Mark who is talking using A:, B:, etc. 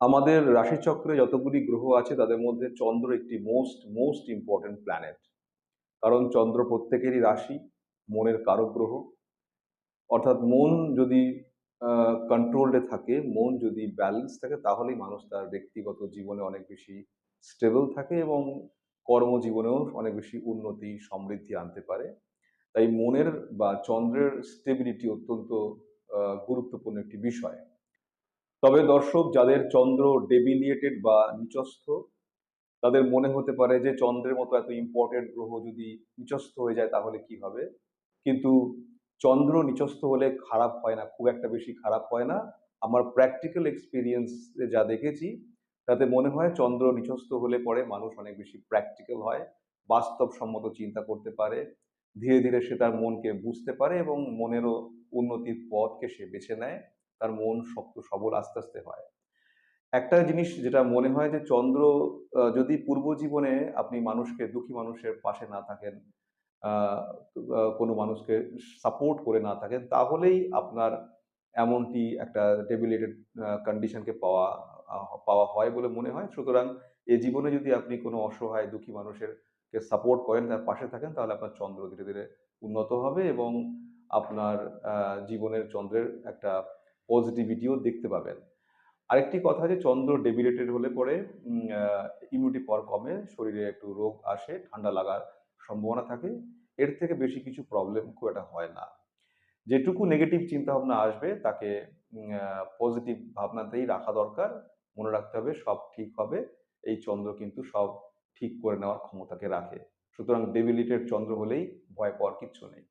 A: আমাদের রাশিচক্রে যতগুলি গ্রহ আছে, তাদের মধ্যে চন্দ্র একটি মোস্ট মোস্ট ইম্পর্টেন্ট প্ল্যানেট কারণ চন্দ্র প্রত্যেকেরই রাশি, মনের কারক গ্রহ। অর্থাৎ মন যদি কন্ট্রোলডে থাকে, মন যদি ব্যালেন্স থাকে, তাহলেই মানুষ তার ব্যক্তিগত জীবনে অনেক বেশি স্টেবল থাকে এবং কর্মজীবনেও অনেক বেশি উন্নতি, সমৃদ্ধি আনতে পারে। তাই মনের বা চন্দ্রের স্টেবিলিটি অত্যন্ত গুরুত্বপূর্ণ একটি বিষয়। তবে দর্শক, যাদের চন্দ্র ডেবিলিয়েটেড বা নিচস্থ, তাদের মনে হতে পারে যে চন্দ্রের মতো এত ইম্পর্টেন্ট গ্রহ যদি নিচস্থ হয়ে যায় তাহলে কি হবে? কিন্তু চন্দ্র নিচস্থ হলে খারাপ হয় না, খুব একটা বেশি খারাপ হয় না। আমার প্র্যাকটিক্যাল এক্সপিরিয়েন্স যা দেখেছি, তাতে মনে হয় চন্দ্র নিচস্থ হলে পরে মানুষ অনেক বেশি প্র্যাকটিক্যাল হয়, বাস্তবসম্মত চিন্তা করতে পারে, ধীরে ধীরে সে তার মনকে বুঝতে পারে এবং মনেরও উন্নতির পথকে সে বেছে নেয়। তার মন শক্ত সবল আস্তে আস্তে হয়। একটা জিনিস যেটা মনে হয় যে চন্দ্র যদি পূর্ব জীবনে আপনি মানুষকে, দুঃখী মানুষের পাশে না থাকেন কোনো মানুষকে সাপোর্ট করে না থাকেন, তাহলেই আপনার এমনটি একটা ডেবিলেটেড কন্ডিশনকে পাওয়া পাওয়া হয় বলে মনে হয়। সুতরাং এই জীবনে যদি আপনি কোনো অসহায়, দুঃখী মানুষের কে সাপোর্ট করেন, তার পাশে থাকেন, তাহলে আপনার চন্দ্র ধীরে ধীরে উন্নত হবে এবং আপনার জীবনের চন্দ্রের একটা পজিটিভিটিও দেখতে পাবেন। আরেকটি কথা যে, চন্দ্র ডেবিলেটেড হলে পরে ইমিউনিটি পাওয়ার কমে, শরীরে একটু রোগ আসে, ঠান্ডা লাগার সম্ভাবনা থাকে, এর থেকে বেশি কিছু প্রবলেম খুব একটা হয় না। যেটুকু নেগেটিভ চিন্তা ভাবনা আসবে, তাকে পজিটিভ ভাবনাতেই রাখা দরকার, মনে রাখতে হবে সব ঠিক হবে, এই চন্দ্র কিন্তু সব ঠিক করে নেওয়ার ক্ষমতাকে রাখে। সুতরাং ডেবিলিটেড চন্দ্র হলেই ভয় পাওয়ার কিচ্ছু নেই।